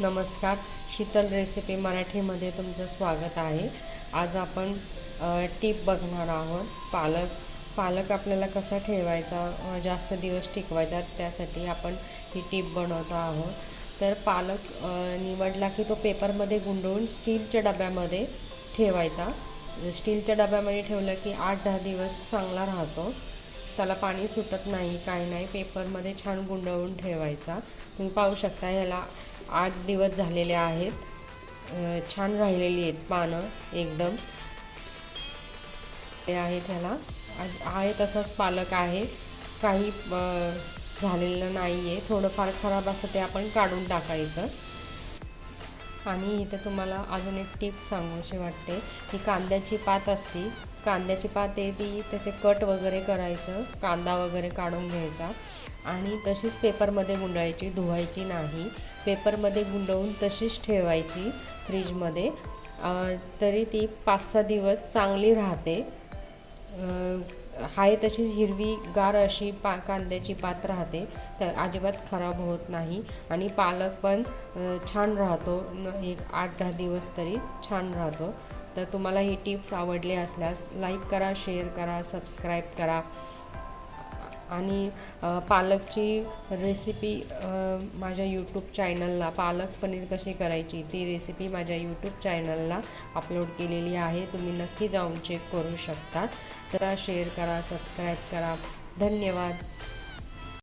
नमस्कार. शीतल रेसिपी मराठीमध्ये तुमचं स्वागत आहे. आज आपण टीप बघणार आहोत. पालक पालक आपल्याला कसा ठेवायचा जास्त दिवस टिकवायचा त्यासाठी आपण ही टीप बनवतो आहोत. तर पालक निवडला की तो पेपरमध्ये गुंडवून स्टीलच्या डब्यामध्ये ठेवायचा. स्टीलच्या डब्यामध्ये ठेवलं की आठ दहा दिवस चांगला राहतो. त्याला पाणी सुटत नाही काही नाही. पेपरमध्ये छान गुंडवून ठेवायचा. तुम्ही पाहू शकता ह्याला आठ दिवस झालेले आहेत. छान राहिलेली आहेत पानं एकदम. ते आहे त्याला. आज- आहे तसाच पालक आहे. काही झालेलं नाही आहे थोडंफार खराब असं ते आपण काढून टाकायचं. आणि इथे तुम्हाला अजून एक टीप सांगूशी वाटते की कांद्याची पात असती कांद्याची पात येते ती त्याचे कट वगैरे करायचं कांदा वगैरे काढून घ्यायचा. आणि तशीच पेपरमध्ये गुंडाळायची धुवायची नाही. पेपरमध्ये गुंडवून तशीच ठेवायची फ्रीजमध्ये. तरी ती पाच सहा दिवस चांगली राहते. आहे तशीच हिरवी गार अशी पा कांद्याची पात राहते. तर अजिबात खराब होत नाही. आणि पालक पण छान राहतो. एक आठ दहा दिवस तरी छान राहतो. तर तुम्हाला ही टिप्स आवडले असल्यास लाईक करा शेअर करा सबस्क्राईब करा. आणि पालकची रेसिपी माझ्या यूट्यूब चॅनलला पालक पनीर कशी करायची ती रेसिपी माझ्या यूट्यूब चॅनलला अपलोड केलेली आहे. तुम्ही नक्की जाऊन चेक करू शकता. तर शेअर करा सबस्क्राईब करा. धन्यवाद.